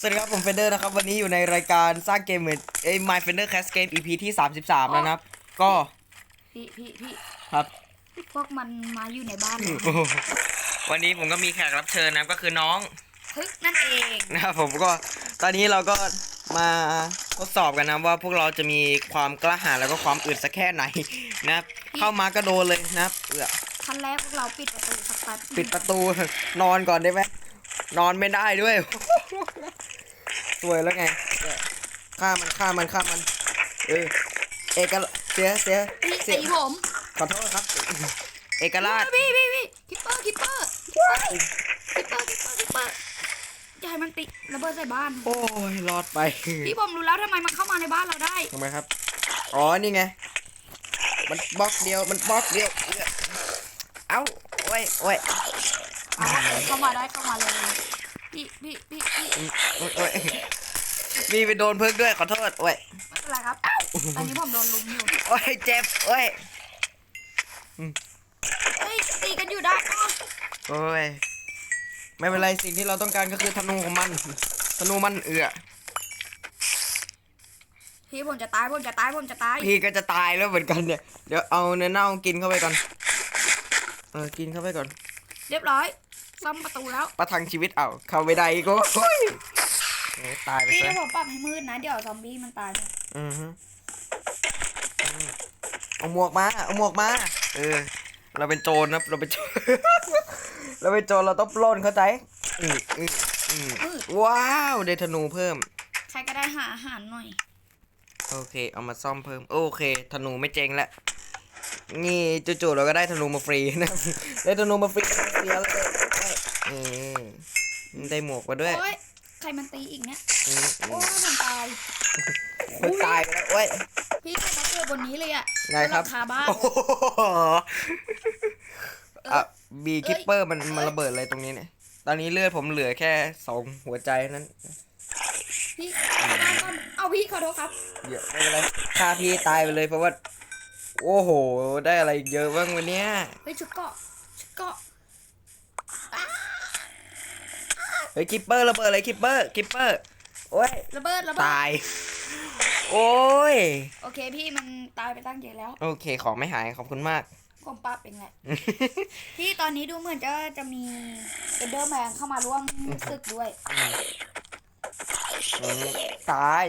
สวัสดีครับผมเฟนเดอร์นะครับ วันนี้อยู่ในรายการสร้างเกมเหมือนเอ้ย My Fender Cast Game EP ที่ 33 แล้วนะครับ ก็พี่พี่พี่ครับ พวกมันมาอยู่ในบ้านเหรอวันนี้ผมก็มีแขกรับเชิญนะครับก็คือน้องฮึกนั่นเองนะครับผมก็ตอนนี้เราก็มาทดสอบกันนะว่าพวกเราจะมีความกล้าหาญแล้วก็ความอึดสักแค่ไหนนะครับ เข้ามาก็โดนเลยนะครับเอือขั้นแรกพวกเราปิดประตูสักแป๊บปิดประตู นอนก่อนได้ไหม นอนไม่ได้ด้วย สวยแล้วไงเนี่ยฆ่ามันฆ่ามันฆ่ามัน เออ เอกลเสียเสียพี่เสียตีผมขอโทษครับ เอกราชพี่พี่พี่คิปเปอร์คิปเปอร์คิปเปอร์คิปเปอร์คิปเปอร์คิปเปอร์อย่าให้มันติดระเบิดใส่บ้าน โอ้ยรอดไปพี่ผมรู้แล้วทำไมมันเข้ามาในบ้านเราได้ทำไมครับ อ๋อนี่ไง มันบล็อกเดียวมันบล็อกเดียว เอ้าโอ้ยโอ้ย เอาละเข้ามาได้เข้ามาเลยพี่พี่พี่พี่โอ้ยโอ้ยมีไปโดนเพิ่งด้วยขอโทษโอ้ยไม่เป็นไรครับตอนนี้ผมโดนลุมอยู่โอ้ยเจ็บโอ้ยเฮ้ยตีกันอยู่ได้อ้าวโอ้ยไม่เป็นไรสิ่งที่เราต้องการก็คือธนูของมันธนูมันเอือพี่ผมจะตายผมจะตายผมจะตายพี่ก็จะตายแล้วเหมือนกันเนี่ยเดี๋ยวเอาเนื้อเน่ากินเข้าไปก่อนเออกินเข้าไปก่อน เรียบร้อย ซ่อมประตูแล้วประทังชีวิตเอาเข้าไม่ได้อีก็โอ้ยตายไปพี่ซะถ้าผมปรับให้มืดนะ เดี๋ยวซอมบี้มันตายอือฮึอืมเอาหมวกมาเอาหมวกมาเออ เราเป็นโจรนะเราเป็นโจรเราเป็นโจรเราต้องปล้นเข้าใจอืมอืมอืมมืดว้าวได้ธนูเพิ่ม ใครก็ได้หาอาหารหน่อย โอเค เอามาซ่อมเพิ่ม โอเค ธนูไม่เจ๊งแล้วนี่จู่ๆเราก็ได้ธนูมาฟรีนะ ได้ธนูมาฟรีเสียเลยเออได้หมวกมาด้วยโอ้ยใครมันตีอีกเนี่ย อืมอืโอ้มยมันตายมันตายไปแล้วเว้ย พี่ใครมาเกิดบนนี้เลยอะไงครับหลังคาบ้าน โอ้โหอะบีเอ้คิยปเปอร์มันเอ้ยมันระเบิดอะไรตรงนี้เนี่ย ตอนนี้เลือดผมเหลือแค่สองหัวใจเท่านั้น พี่เอาบ้านก่อนเอาพี่ขอโทษครับเยอะไม่เป็นไรฆ่าพี่ตายไปเลยเพราะว่า โอ้โห ได้อะไรเยอะบ้างวันเนี้ย เฮ้ยชุดเกาะชุดเกาะ เฮ้ยคิปเปอร์ระเบิดเลยคิปเปอร์คิปเปอร์โอ้ยระเบิดระเบิดตาย โอ้ยโอเคพี่มันตายไปตั้งเยอะแล้วโอเคของไม่หายขอบคุณมากผมปรับเองแหละพี่ตอนนี้ดูเหมือนจะจะมีเอเดอร์แมนเข้ามาร่วมศึกด้วยอืมตาย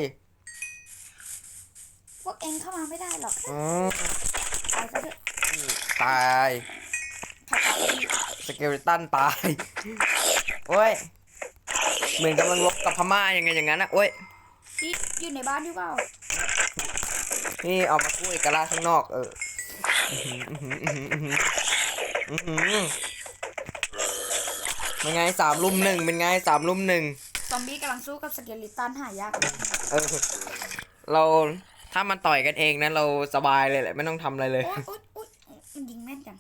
พวกเองเข้ามาไม่ได้หรอกอืมตายซะเถอะตายถ้าตายพี่สเกลตันตาย โอ้ย เหมือนกำลังลบกับพม่ายังไงอย่างนั้นนะโอ้ยพี่อยู่ในบ้านอยู่เปล่านี่เอามาคุยกับลาชข้างนอกเอออื้อหืออื้อหืออื้อหืออื้อหือเป็นไงสามลุมหนึ่งเป็นไงสามลุมหนึ่งซอมบี้กำลังสู้กับสเกลิตันหายากเลยเออเราถ้ามันต่อยกันเองนะเราสบายเลยแหละไม่ต้องทำอะไรเลยโอ๊ยโอ๊ยโอ๊ยมันยิงแม่นจัง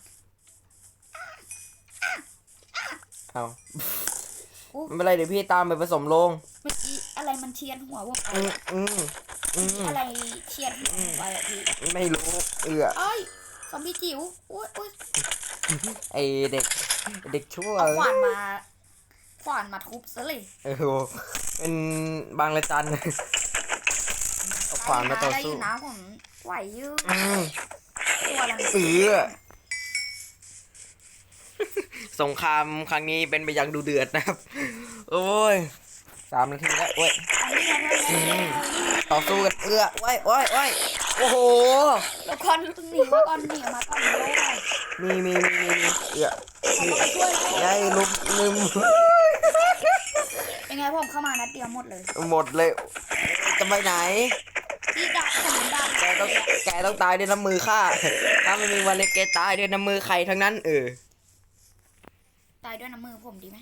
เอาโอ้ ไม่เป็นไรเดี๋ยวพี่ตามไปผสมโลง เมื่อกี้อะไรมันเชียนหัวผมไปอืมอืมอืมอะไรเชียนหัวผมไปอะพี่ไม่รู้เอือเอ้ยซอมบี้จิ๋วโอ๊ยโอ๊ยไอเด็ก เด็กชั่วเอาขวานมาขวานมาทุบซะเลยเออโหเป็นบางละจันเอาขวานมาต่อได้อสู้ยู่นะผมไหวอยืดอืมตัวอะไรเออ สงครามครั้งนี้เป็นไปอย่างดูเดือดนะครับ โอ้ยสามนาทีแล้วโอ้ยต่อสู้กันเอื้อโอ้ยโอ้ยโอ้ยโอ้โหแล้วก่อนหนีมาก่อนหนีมาก่อนหนีได้มีมีมีมีมีเอื้อผมก็ไปช่วยแล้วได้ลุมลืมเป็นไงผมเข้ามานัดเดียวหมดเลย หมดเลย จะไปไหนพี่ดักผมดักแกต้องแกต้องตายด้วยน้ำมือข้าถ้าไม่มีวันเลยแกตายด้วยน้ำมือใครทั้งนั้นเออ ตายด้วยน้ำมือผมดีไหม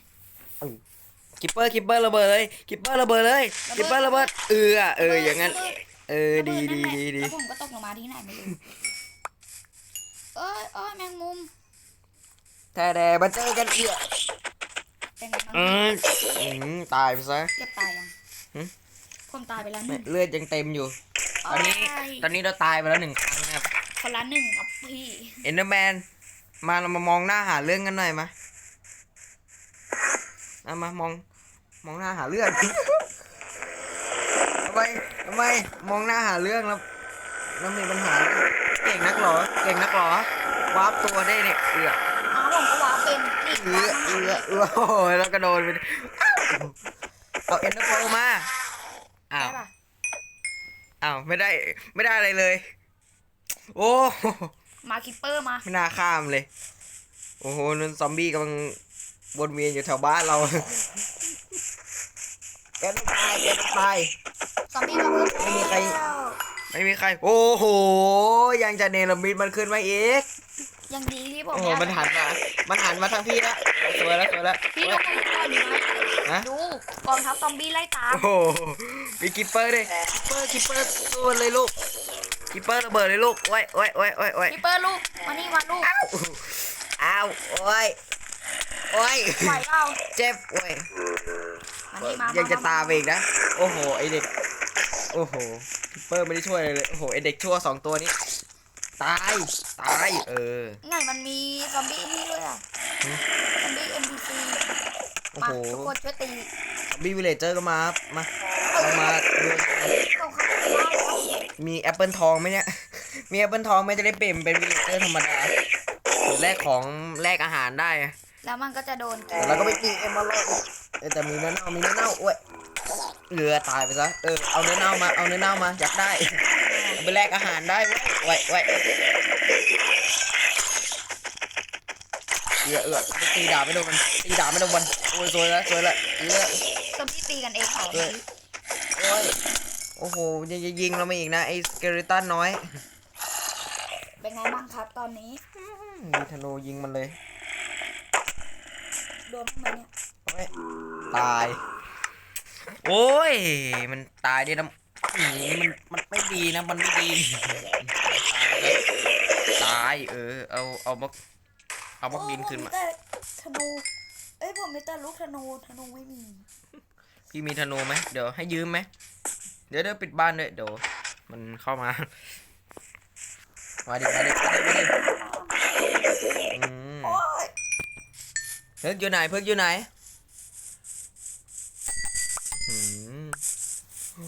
คิปเปอร์คิปเปอร์ระเบิดเลยคิปเปอร์ระเบิดเลยคิปเปอร์ระเบิดเออเอออย่างนั้น เออดีดีดีดีแล้วผมก็ตกลงมาที่ไหนไม่รู้ เอ้ยเอ้ยแมงมุมแต่แต่มาเจอกันเอื้อเป็นไงบ้างเอออืมตายไปซะ เก็บตายยังหึ ผมตายไปแล้วหนึ่งเลือดยังเต็มอยู่ ตอนนี้โอ้ยตอนนี้เราตายไปแล้วหนึ่งครั้งนะครับคนละหนึ่งครับพี่ เอ็นเดอร์แมนมาเรามามองหน้าหาเรื่องกันหน่อยมาเอามามอง มองหน้าหาเรื่องไมทำไมมองหน้าหาเรื่องแล้วแล้วมีปัญหา เก่งนักเหรอ เก่งนักเหรอวาร์ปตัวได้เนี่ยเอืออ้าวผมก็ว้าเป็นนี่เอือเอือเอือโอ้โหแล้วก็โดนไปอ้าวเอาเอ็นเตอร์โฟมาอ้าได้วปะอ้าวไม่ได้ไม่ได้อะไรเลย โอ้มาคิปเปอร์มาไม่น่าข้ามเลย โอ้โหนั่นซอมบี้กำลัง วนเวียนอยู่แถวบ้านเราแกต้องตายแกต้องตาย ซอมบี้มาเพิ่มไม่มีใคร แล้วไม่มีใคร โอ้โห ยังจะเนรมิตมันขึ้นมาอีกยังดีที่ผมโอ้โหอยากมันหันมา มันหันมาทางพี่แล้วสวยแล้วสวยแล้ว พี่ดูกองทัพดีไหมฮะ ดูกองทัพซอมบี้ไล่ตามโอ้โหมีกิปเปอร์ด้วยกิปเปอร์กิปเปอร์สู้มันเลยลูกกิปเปอร์ระเบิดเลยลูกโอ้ยโอ้ยโอ้ยโอ้ยโอ้ยคิปเปอร์ลูกมานี่มาลูกอ้าวโอ้ย โอ้ย ไหวเปล่าเจ็บโอ้ยมานี่มายังจะมตามไปอีกนะ โอ้โห ไอเด็ก โอ้โหกิปเปอร์ไม่ได้ช่วยอะไรเลย โอ้โห ไอเด็กชั่วสองตัวนี้ ตาย ตาย เออไงมันมีซอมบี้นี่ด้วยอะหืมซอมบี้ NPC โอ้มาโหทุกคนช่วยตีบีวิเลเจอร์ก็มาครับมาเอามาดูต้องเข้าไปได้แล้วมีแอปเปิลทองไหมเนี่ย มีแอปเปิลทองไหม่จะได้เปลี่ยนเป็นวิเลเจอร์ธรรมดาหรือแลกของแลกอาหารได้อะ แล้วมันก็จะโดนกิแต่นเราก็ไปตีเอ็มมาลอแต่มีเนื้อเน่ามีเนื้อเน่าโอ้ยเหลือตายไปซะเออเอาเนื้อเน่ามาเอาเนื้อเน่ามาอยากได้เอาไปแลกอาหารได้ไว้ไว้ไว้เอือเอือไปตีดาบไม่โดนมันตีดาบไม่โดนมันโอ้ยสวยแล้วสวยแล้วเอือซอมบี้ตีกันเองเหรอเออโอ้ยโอ้โหยังจะยิงเรามาอีกนะไอ้สเกเลตันน้อยเป็นไงบ้างครับตอนนี้มีธนูยิงมันเลย โดนบ้างไหมเนี่ยโอ้ยตาย โอ้ย มันตายด้วยน้ำอืมมันมันไม่ดีนะ มันไม่ดีตายเออ เอาเอาบล็อกเอาบล็อกดินขึ้นมา โอ้ผมแต่ธนู เอ้ยผมมีแต่ลูกธนูธนูไม่มีพี่มีธนูไหมเดี๋ยวให้ยืมไหมเดี๋ยวเดี๋ยวปิดบ้านด้วยเดี๋ยวมันเข้ามา มาดิมาดิมาดิมาดิอืมโอ้ยเพิกอยู่ไหนเพิกอยู่ไหนอืม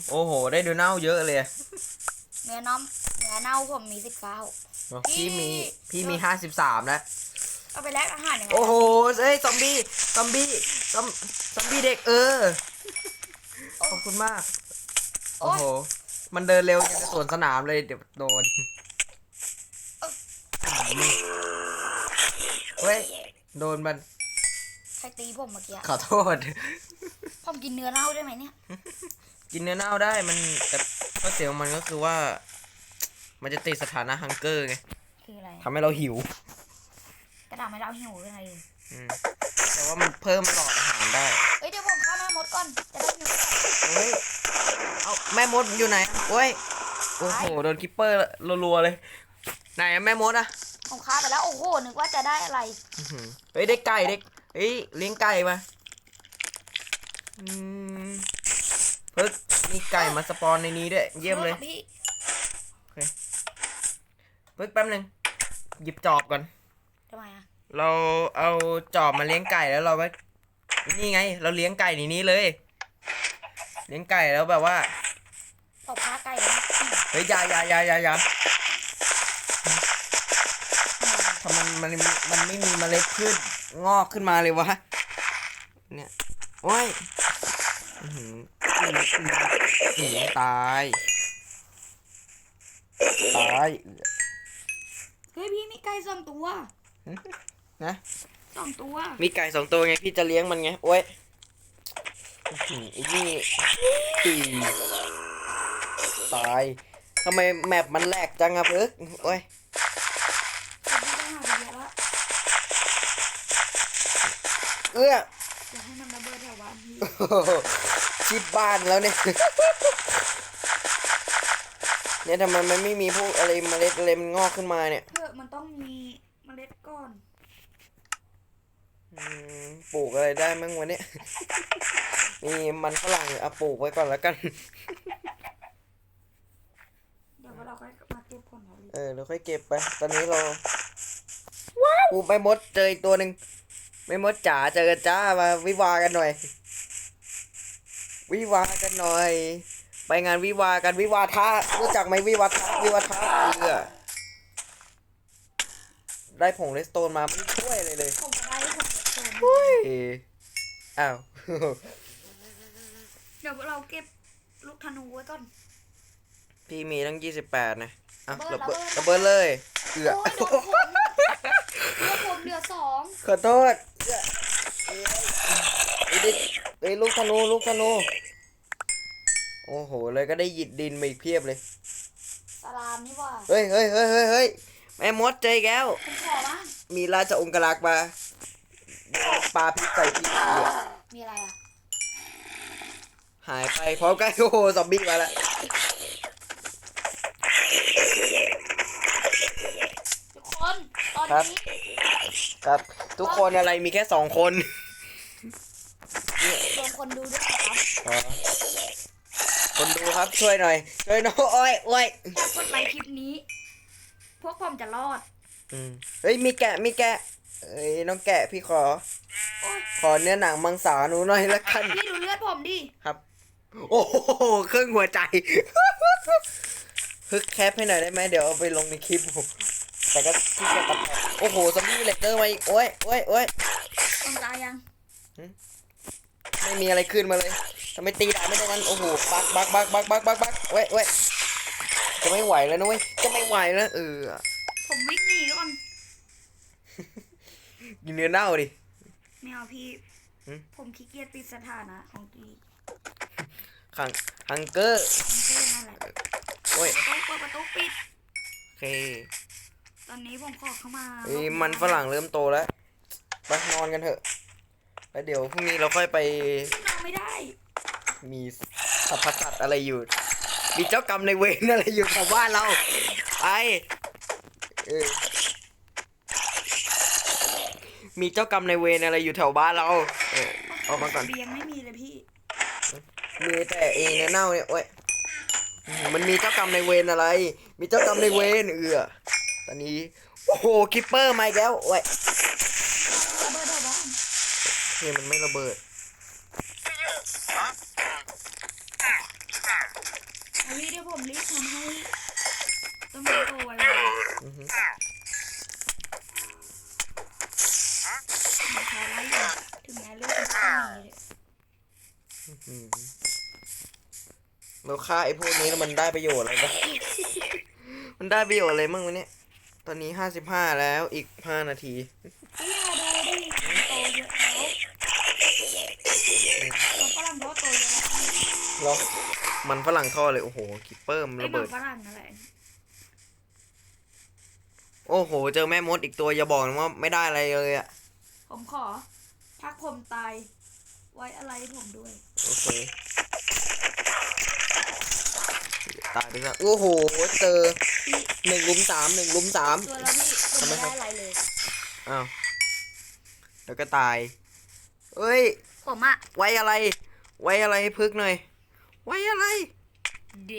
โอ้โห ได้ดูเน่าเยอะเลยเนื้อน้ำเนื้อเน่าผมมีสิบเก้าพี่มีพี่มีห้าสิบสามแล้วเอาไปแลกอาหารยังไงโอ้โหเอ้ยซอมบี้ซอมบี้ซอมซอมบี้เด็กเออขอบคุณมาก โอ้โห มันเดินเร็วยังจะสวนสนามเลยเดี๋ยวโดนเฮ้ยโดนมัน ใครตีผมเมื่อกี้อะขอโทษ ผมกินเนื้อเน่าได้ไหมเนี่ย กินเนื้อเน่าได้มันแต่ข้อเสียของมันก็คือว่า มันจะติดสถานะฮังเกอร์ไงคืออะไรทำให้เราหิวกระดาษไม่เราหิวยังไงอืมแต่ว่ามันเพิ่มหลอดอาหารได้เอ้ยเดี๋ยวผมฆ่าแม่มดก่อนจะได้หิวเฮ้ยเอาแม่มดอยู่ไหนโอ้ยโอ้โหโดนคิปเปอร์รัวๆเลย ไหนอะแม่มดอะผมฆ่าไปแล้วโอ้โหนึกว่าจะได้อะไรอื้อหือเฮ้ยได้ไก่เด็ก เฮ้ยเลี้ยงไก่มาอืมเพิ่งมีไก่มาสปอนในนี้ด้วย เยี่ยมเลยพี่เพิ่งแป๊บหนึงหยิบจอบก่อนทำไมอะเราเอาจอบมาเลี้ยงไก่แล้วเราก็นี่ไง เราเลี้ยงไก่ในนี้เลย เลี้ยงไก่แล้วแบบว่าตบฆ่าไก่นะเฮ้ยอยาอยาอยาอยาอยาทำไมมันมันมันไม่มีเมล็ดพืช งอกขึ้นมาเลยวะ เนี่ยโอ้ยตาย ตาย เฮ้ยพี่มีไก่สองตัวนะสองตัว มีไก่สองตัวไงพี่จะเลี้ยงมันไง โอ้ยอื้อหือไอ้นี่ตีตายทำไมแมปมันแหลกจังอะเพิกโอ้ย ผมไม่ได้หาไปเยอะแล้ว เอื้ออยากให้มันระเบิดแถวบ้านพี่โอ้โหชิดบ้านแล้วเนี่ย เนี่ยทำไมมันไม่มีพวกอะไรเมล็ดอะไรมันงอกขึ้นมาเนี่ยเพื่อมันต้องมีเมล็ดก่อนอืมปลูกอะไรได้มั้งวันเนี้ยมีมันฝรั่งอะปลูกไว้ก่อนแล้วกัน เดี๋ยวเราค่อยมาเก็บผลผลิตเออเราค่อยเก็บไป ตอนนี้เราว้าวไม่มดเจออีกตัวหนึ่ง ไม่มดจ๋าเจอกันจ้ามาวิวากันหน่อย วิวากันหน่อย ไปงานวิวากันวิวาทะรู้จักไหมวิวาทะวิวาทะเอือได้ผงเลสโตนมาไม่ช่วยเลยเลยผมจะได้ผมจะโซนเออ้าวเดี๋ยวเราเก็บลูกธนูไว้ก่อนพี่มีตั้งยี่สิบแปดนะอะระระเบิเบิดดระเบิดเลยเอือ โอ้ยโดนผมโดนผมเหลือสองขอโทษเอื้อเอ้ยเอ้ยเอ้ยลูกธนูลูกธนู โอ้โห เลยก็ได้หยิดดินมาอีกเพียบเลย สลามนี่ว่าเฮ้ยเฮ้ยเฮ้ยเฮ้ยเฮ้ยแม่มดเจออีกแล้ว ผมขอบ้างมีราชองครักษ์มาปลาพิษใส่พิษเอือมีอะไรอะ หายไปพร้อมกันโอ้โหซอมบี้มาแล้ว ทุกคน ตอนนี้ครับ ทุกคนอะไรมีแค่สองคนรวมคนดูด้วยนะครับอ๋อคนดูครับช่วยหน่อย ช่วยหน่อยโอ้ยโอ้ยถ้ากดไลค์คลิปนี้ พวกผมจะรอด อืมเฮ้ยมีแกะมีแกะเอ้ยน้องแกะพี่ขอ โอ้ยขอเนื้อหนังมังสาหนูหน่อยละกัน พี่ดูเลือดผมดิ ครับ โอ้โหเครื่องหัวใจฮึกแคปให้หน่อยได้ไหมเดี๋ยวเอาไปลงในคลิปผม แต่ก็ที่จะตัดต่อโอ้โหซอมบี้เลกเตอร์มาอีกโอ้ยโอ้ยโอ้ยต้องตายยังไม่มีอะไรขึ้นมาเลยทำไมตีดาบไม่ได้มันโอ้โหบักบักบักบักบักบักบักเว้ยเว้ยจะไม่ไหวแล้วนะเว้ยจะไม่ไหวแล้วเออผมวิ่งหนีก่อนกินเนื้อเน่าดิไม่เอาพี่หืมผมขี้เกียจปิดสถานะของกีขังฮังเกอร์มันก็นั่นแหละโอ้ยประตูเปิดประตูปิดโอเค ตอนนี้ผมขอเข้ามาเอ้ยมันฝรั่งเริ่มโตแล้วไปนอนกันเถอะแล้วเดี๋ยวพรุ่งนี้เราค่อยไปนอนไม่ได้ มีสรรพสัตว์อะไรอยู่ มีเจ้ากรรมในายเวรอะไรอยู่แถวบ้านเราไปเออมีเจ้ากรรมในายเวรอะไรอยู่แถวบ้านเราเออออกมาก่อนเบียงไม่มีเลยพี่ มีแต่เองเน่าเนี่ยโอ้ยอืมมันมีเจ้ากรรมในายเวรอะไร มีเจ้ากรรมในายเวรเอือ ตอนนี้ โอ้โหคิปเปอร์มาอีกแล้วโอ้ยระเบิดเถอะบ้านเฮ้ยมันไม่ระเบิดเอาพี่เดี๋ยวผมรีบทำให้ต้นไม้โตไวอือฮึๆมันใช้ไล่อยู่ถึงแม้เลือดจะไม่มีเลยอืมเราฆ่าไอ้พวกนี้แล้วมันได้ประโยชน์อะไรบ้าง มันได้ประโยชน์อะไรบ้างวะเนี่ย ตอนนี้ห้าสิบห้าแล้วอีกห้านาทีพี่มาดูดิมันโตเยอะแล้วมันฝรั่งเขาโตเยอะแล้วแล้วมันฝรั่งท่อเลย โอ้โหคิปเปอร์มันไอ้ระหนัเบิงด ฝรั่งนั่นแหละโอ้โห เจอแม่มดอีกตัวอย่าบอกนะว่าไม่ได้อะไรเลยอะผมขอถ้าผมตาย ไว้อะไรผมด้วย โอเค ตายไปซะโอ้โหเจอหนึ่งลุมสามหนึ่งลุมสาม ตัวแล้วพี่ผมไม่ได้อะไรเลยอ้าวแล้วก็ตายเอ้ย ผมอะไว้อะไร ไว้อะไรให้พึกหน่อย ไว้อะไร เด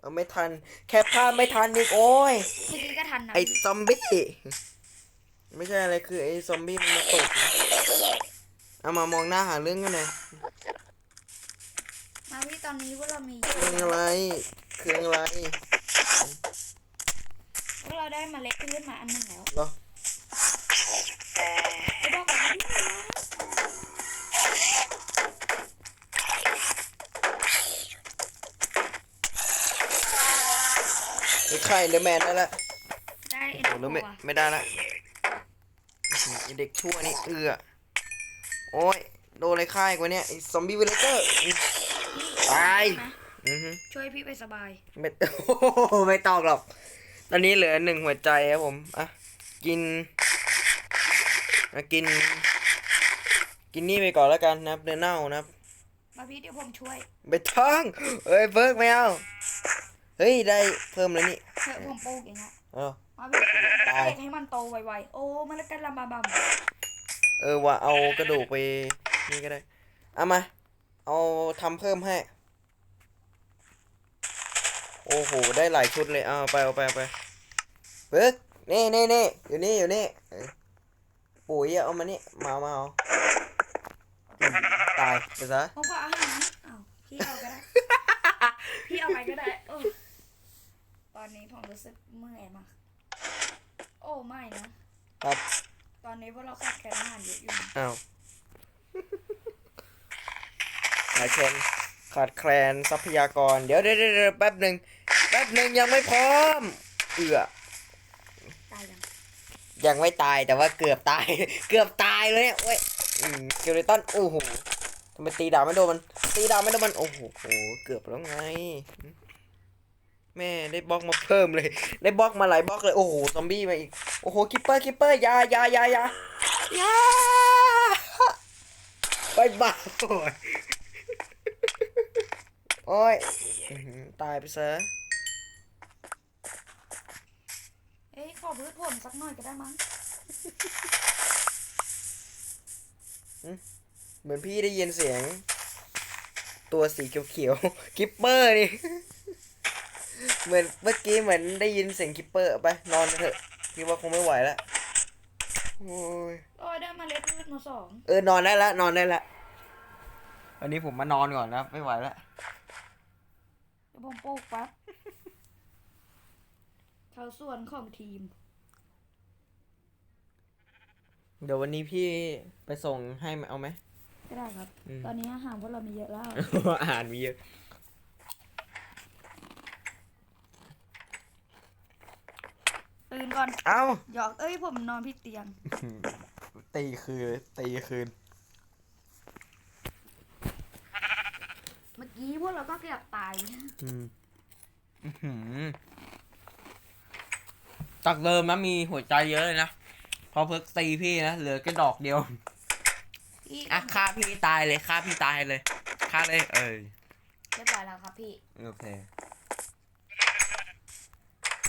เอาไม่ทัน แค่ภาพไม่ทันอีกโอ้ย เมื่อกี้ก็ทันนะไอ้พี่ซอมบี้ ไม่ใช่อะไรคือไอ้ซอมบี้มันมาตกนะเอามามองหน้าหาเรื่องกันหน่อย มาพี่ตอนนี้พวกเรามีเครื่องอะไรเครื่องอะไรพวกเราได้เมาเล็ดพืชมาอันหนึ่งแล้วเหรอไปบอกกันพี่ไอ้ไข่เดอร์แมนได้ละได้เอ็นโอ้โฟแล้วไม่อะไม่ได้ละอื้อหือไอ้เด็กชั่วนี่เอือโอ้ยโดนอะไรค่ายกว่าเนี้ยไอ้ซอมบี้วิลเลเจอร์ พี่ตายนะอือฮึช่วยพี่ไปสบาย ไม่โอ้โหไม่ต้องหรอก ตอนนี้เหลือหนึ่งหัวใจครับผมอะกินอะกิน กินนี่ไปก่อนแล้วกันนะครับเนื้อเน่านะครับมาพี่เดี๋ยวผมช่วยไปท้องเอ้ยเบิร์กไม่เอาเฮ้ยได้เพิ่มแล้วนี่เถอะผมปลูกเองอะเออมาพี่ตายเด็กให้มันโตไวๆโอ้มันแล้วกันลำบากบำเออว่าเอากระดูกไปนี่ก็ได้เอามา เอาทำเพิ่มให้ โอ้โห ได้หลายชุดเลย เอาไปเอาไปเอาไปเฮ้ยนี่นี่นี่อยู่นี่อยู่นี่ปุ๋ยเอามานี่มามาเอาตายไปซะผมก็เอาให้นะเอาพี่เอาก็ได้ พี่เอาไปก็ได้ตอนนี้ผมรู้สึกเมื่อยมาก โอ้ไม่นะครับ ตอนนี้พวกเราขาดแคลนอาหารเยอะอยู่อ้าวขาดแคลนขาดแคลนทรัพยากร เดี๋ยวเดี๋ยวเดี๋ยวแป๊บหนึ่ง แป๊บหนึ่งยังไม่พร้อม เอือตายยังยังไม่ตายแต่ว่าเกือบตาย เกือบตายเลยเนี่ยเว้ยอืมเกลเลตันโอ้โหทำไมตีดาบไม่โดนมัน ตีดาบไม่โดนมันโอ้โหโอ้โหเกือบแล้วไง แม่ได้บล็อกมาเพิ่มเลย ได้บล็อกมาหลายบล็อกเลย โอ้โห ซอมบี้มาอีก โอ้โห คิปเปอร์ คิปเปอร์อยาอยาอยาอยาอยาไปบ้าโอ้ยโอ้ยอื้อหือตายไปซะ เอ้ย ขอพืชผลสักหน่อยก็ได้มั้งเหมือนพี่ได้ยินเสียง ตัวสีเขียวๆคิปเปอร์นี่ เหมือนเมื่อกี้เหมือนได้ยินเสียงคิปเปอร์ไปนอนเถอะคิดว่าคงไม่ไหวแล้วโอ้ยโอ้ยได้เมาเล็ดพืชมาสองเออนอนได้แล้วนอนได้แล้ววันนี้ผมมานอนก่อนนะไม่ไหวแล้วเดี๋ยวผมปลูกแป๊บ ชาวสวนของทีม เดี๋ยววันนี้พี่ไปส่งให้เอาไหม ก็ได้ครับ อืม ตอนนี้อาหารพวกเรามีเยอะแล้ว อาหารมีเยอะ ตื่นก่อนเอ้า หยอกเอ้ยผมนอนพี่เตียง ตีคืนตีคืน เมื่อกี้พวกเราก็เกือบตาย อืมอื้อหือ จากเดิมนะมีหัวใจเยอะเลยนะ พอเพิกตีพี่นะเหลือแค่ดอกเดียว พี่อะฆ่าพี่ตายเลยฆ่าพี่ตายเลยฆ่าเลยเออเรียบร้อยแล้วครับพี่ โอเค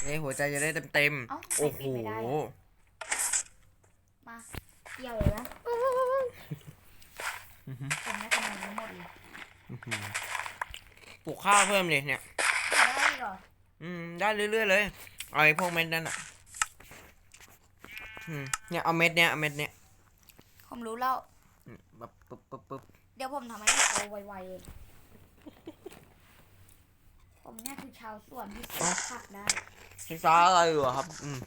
นี่หัวใจจะได้เต็มเต็มๆเอ้าโอ้โหใส่ปิดไม่ได้อะมาเกี่ยวเลยนะอื้อหือ ผมให้คะแนนทั้งหมดเลยอื้อหือปลูกข้าวเพิ่มเลยเนี่ย ได้เหรออืม ได้เรื่อยๆเลย เอาไอ้พวกเม็ดนั่นอะอืมเนี่ยเอาเม็ดเนี้ยเอาเม็ดเนี้ยผมรู้แล้ว อืมแบบปึ๊บปึ๊บปึ๊บเดี๋ยวผมทำให้มันโตไวๆเลยผมเนี่ยคือชาวสวนที่ปลูกผักได้ช้าอะไรอยู่อะครับ อืม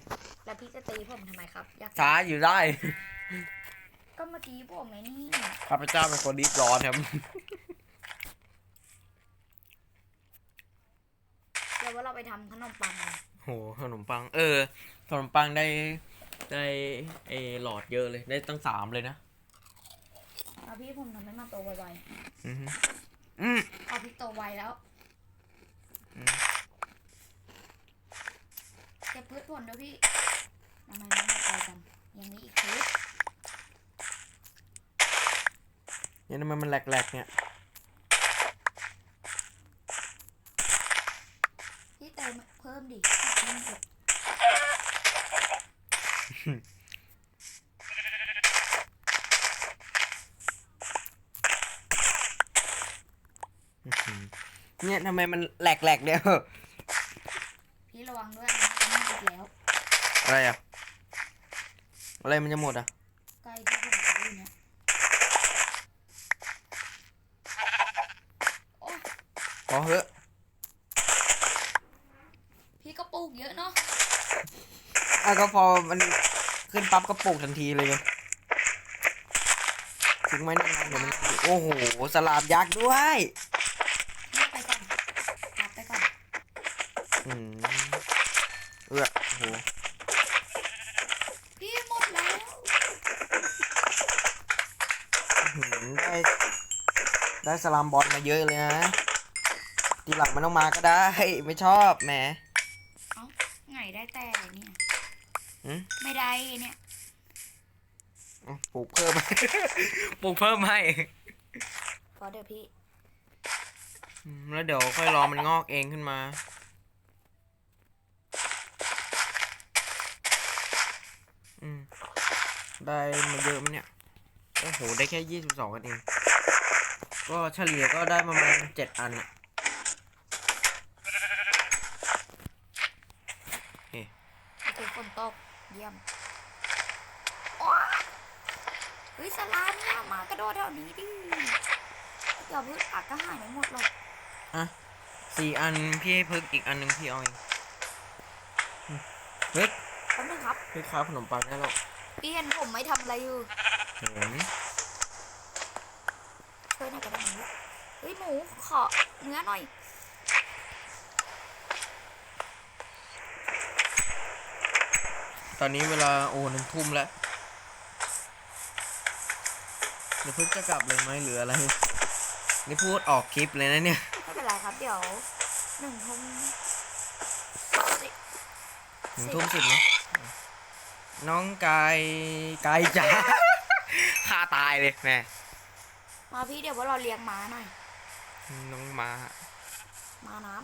แล้วพี่จะตีผมทำไมครับอยากช้าอยู่ได้ ก็เมื่อกี้ผมไอ้นี่ข้าพเจ้าเป็นคนรีบร้อนครับ เดี๋ยวว่าเราไปทำขนมปังกัน โหขนมปัง เออขนมปังได้ได้เออหลอดเยอะเลย ได้ตั้งสามเลยนะเอาพี่ผมทำให้มันโตไวอือหืออืมๆเอาพี่โตไวแล้วอืมเก็บพืชผลด้วยพี่ทำไมไม่มาไปกันอย่างนี้อีกพืชเนี่ยทำไมมันแหลกๆเนี่ยพี่เติมเพิ่มดิ เพิ่มอีกเนี่ยทำไมมันแหลกๆเนี่ยพี่ระวังด้วยนะอันนี้อีกแล้ว อะไรอะ อะไรมันจะหมดอะใกล้ที่ผมจะอยู่เนี่ยโอ้พอเหอะ พี่ก็ปลูกเยอะเนาะ อะก็พอมันขึ้นปั๊บก็ปลูกทันทีเลยไงถึงไหมนี่นเดี๋ยวมันโอ้โหสลามยักษ์ด้วยพี่ไปก่อนรับไปก่อนอืมเอื้อโอ้โหพี่หมดแล้วอื้อหือได้ได้สลามบอลมาเยอะเลยนะทีหลังมันต้องมาก็ได้ ไม่ชอบแหม ปลูกเพิ่มให้พอเดี๋ยวพี่ อืมแล้วเดี๋ยวค่อยรอมันงอกเองขึ้นมา อืม ได้มาเยอะมั้ยเนี่ย โอ้โห ได้แค่ยี่สิบสองกันเอง ก็เฉลี่ยก็ได้ประมาณเจ็ดอันอะโอเคฝนตกเยี่ยมว้า เฮ้ยสลามเนี่ยมากระโดดแถวนี้ดิเดี๋ยวพืชผักก็หายไปหมดหรอกสี่อันพี่ให้พึกอีกอันหนึ่งพี่เอาเองโเฮ้ยแป๊บนึงครับพี่ค้าขนมปังได้แล้วพี่เห็นผมไม่ทำอะไรอยู่เห็นช่วยหน่อยก็ได้หมูเฮ้ยหมูขอเนื้อหน่อยตอนนี้เวลาโอ้หนึ่งทุ่มแล้ว เดี๋ยวเพิ่งจะกลับเลยไหมหรืออะไรนี่พูดออกคลิปเลยนะเนี่ย ไม่เป็นไรครับเดี๋ยวหนึ่งทุ่มสิหนึ่งทุ่มสิบนะน้องกายกายจ๋าฆ่าตายเลยแม่มาพี่เดี๋ยวว่าเราเลี้ยงม้าหน่อยน้องมาม้าน้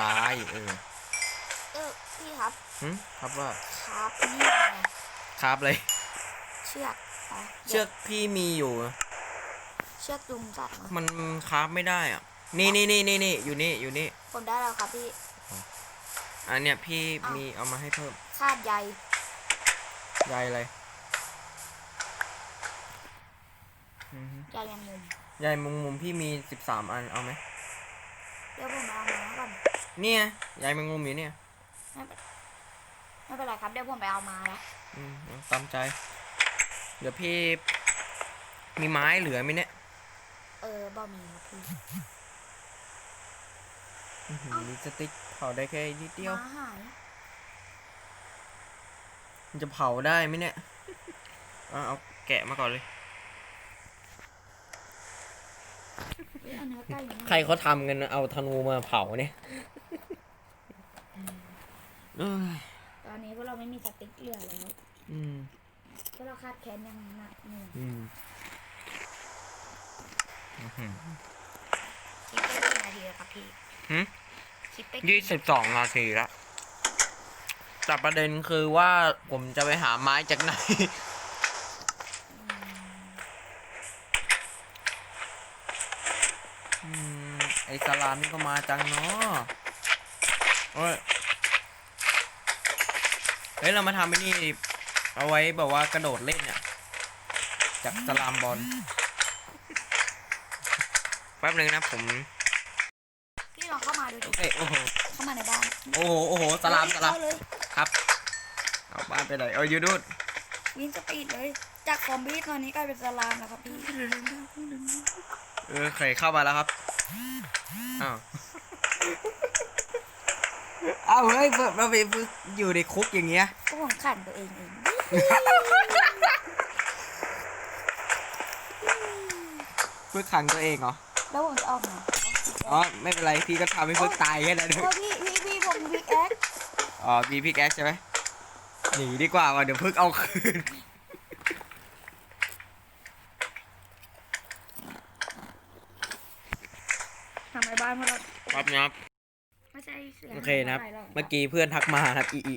ตายเออำเออพี่ครับหึครับว่าครับนี่ไง ครับเลยเชือกไปเชือกพี่มีอยู่ เชือกจุงสัตว์มามันคราฟไม่ได้อะ นี่นี่นี่นี่นี่อยู่นี่อยู่นี่ ผมได้แล้วครับพี่ อันเนี้ยพี่อ้าวมีเอามาให้เพิ่ม คาดใยใยอะไรอือฮึใยยังมุมใยมุมมุมพี่มีสิบสามอันเอาไหมเดี๋ยวผมไปเอามาก่อนเนี่ยใยแมงมุมอยู่เนี่ย ไม่เป็นไม่เป็นไรครับเดี๋ยวผมไปเอามาแล้วอืมเอาตามใจ เดี๋ยวพี่มีไม้เหลือไหมเนี่ยเออบ่มีครับพี่อื้อหือมีสติ๊กเผาได้แค่นิดเดียวม้าหายมันจะเผาได้ไหมเนี่ยเอาเอาแกะมาก่อนเลยเฮ้ยเอาเนื้อไก่อยู่นี่ใครเขาทำกันนะเอาธนูมาเผาเนี่ยเอ้ยต อนนี้พวกเราไม่มีสติ๊กเหลือแล้วอืมพวกเราคาดแค้นอยังหนักหน่วงอืมอื้อหือคิดไปกี่นาทีแล้วครับพี่หึคิดไปยี่สิบสองนาทีแล้วแต่ประเด็นคือว่าผมจะไปหาไม้จากไหน อืม ไอสลามนี่ก็มาจังเนาะโอ้ยเฮ้ยเรามาทำไอ้นี่ เอาไว้แบบว่ากระโดดเล่นอะจากสลามบอลแป๊บนึงนะผมพี่ลองเข้ามาดูดิเอ้ยโอ้โหเข้ามาในบ้านโอ้โหโอ้โหสลามสลามเข้เลยครับเอาบ้านไปไหนเอาอยู่นู่นวิ่งสปีดเลย จากคอมบี้ตอนนี้กลายเป็นสลามแล้วครับพี่เออใครเข้ามาแล้วครับอ้าว อ้าวเฮ้ยเราไปอยู่ในคุกอย่างเงี้ยก็ผมขันตัวเองเองฝึกขังตัวเองเหรอ แล้วผมจะออกมาอ๋อไม่เป็นไรพี่ก็ทำให้ฝึกตายแค่นั้นเอเองอพี่พี่พี่ผมวิกแอคอ๋อมีพิกแอคใช่ไหมหนีดีกว่าว่ะเดี๋ยวพึกเอาคืนทำในบ้านพวกเราครับนะครับไม่ ใช่เสียงโอเคนะครับะไรหกเมื่อกี้เพื่อนทักมาครับอีอี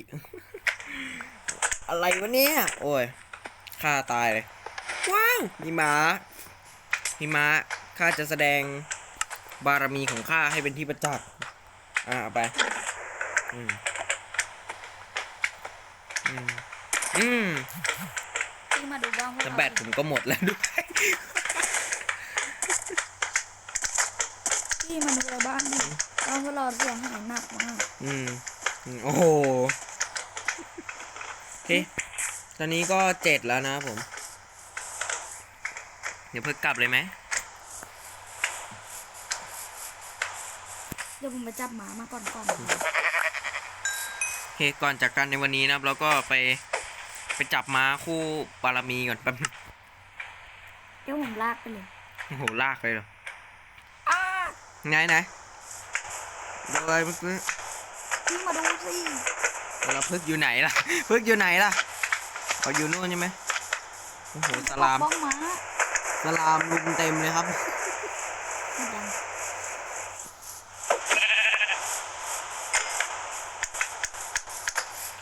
อะไรวะเนี่ย โอ้ยฆ่าตายเลย ว้าว มีม้า มีม้า ข้าจะแสดงบารมีของข้าให้เป็นที่ประจักษ์ อ่าเอาไป อืม อืม อืมพี่มาดูบ้างพวกแต่เราแบตผมก็หมดแล้วด้วยพี่มาดูอะไรบ้างดิ บ้านพวกเราเสียงหายหนักมากอืมอืมโอ้โหโอเคตอนนี้ก็เจ็ดแล้วนะครับผม เดี๋ยวเพิ่งกลับเลยไหมเดี๋ยวผมไปจับหมามาก่อนก่อนโอเคก่อนจากกันในวันนี้นะครับ เราก็ไปไปจับม้าคู่บารมีก่อนแป๊บนึงเดี๋ยวผมลากไปเลยโอ้โหลากเลยเหรออ้าไงไหน ดูอะไรเมื่อกี้พี่มาดูสิเราพึกอยู่ไหนล่ะพึกอยู่ไหนล่ะเขาอยู่นู่นใช่ไหมโอ้โหสลามบ้องม้าสลามลุมเต็มเลยครับหมดยัง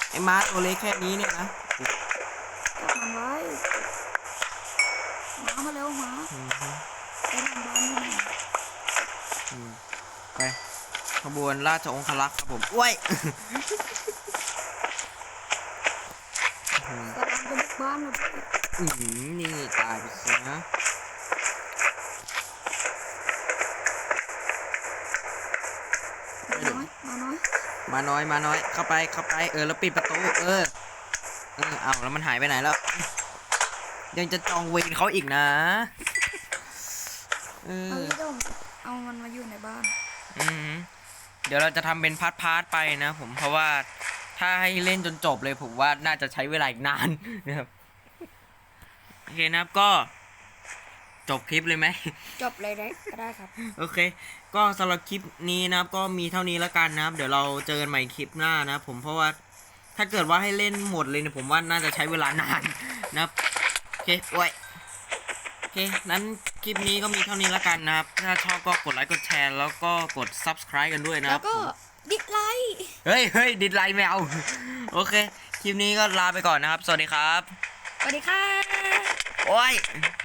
ไอ้ม้าตัวเล็กแค่นี้เนี่ยนะ จับมันไว้หมามาเร็วหมา อืมฮึ ไปทางบ้านนี่หน่อย อืมไป ข บวนราชองครักษ์ครับผมอ้วยอืมกำลังจะบุกบ้านเราพี่อื้อหือนี่ตายไปสินะไปมาน้อย มาน้อย เข้าไป เข้าไป เออ แล้วปิดประตู เออ เออ เอาแล้วมันหายไปไหนแล้ว ยังจะจองเวรเขาอีกนะ เอเอาอพี่โดมเอามันมาอยู่ในบ้าน อืม เดี๋ยวเราจะทำเป็นพาร์ทพาร์ทไปนะผมเพราะว่าถ้าให้เล่นจนจบเลยผมว่าน่าจะใช้เวลาอีกนานนะครับโอเคนะครับก็จบคลิปเลยไหมจบเลยได้ก็ได้ครับ โอเค ก็สำหรับคลิปนี้นะครับ ก็มีเท่านี้แล้วกันนะครับ เดี๋ยวเราเจอกันใหม่คลิปหน้านะครับผมเพราะว่าถ้าเกิดว่าให้เล่นหมดเลยเนี่ยผมว่าน่าจะใช้เวลานานนะครับ โอเคโอ้ยโอเคนั้น คลิปนี้ก็มีเท่านี้แล้วกันนะครับ ถ้าชอบก็กดไลค์ กดแชร์ แล้วก็กด subscribe กันด้วยนะคแล้รัวบก็ผมดิสไลค์เฮ้ยเฮ้ยดิดไลน์แมว โอเค คลิปนี้ก็ลาไปก่อนนะครับ สวัสดีครับ สวัสดีค่ะ โอ้ย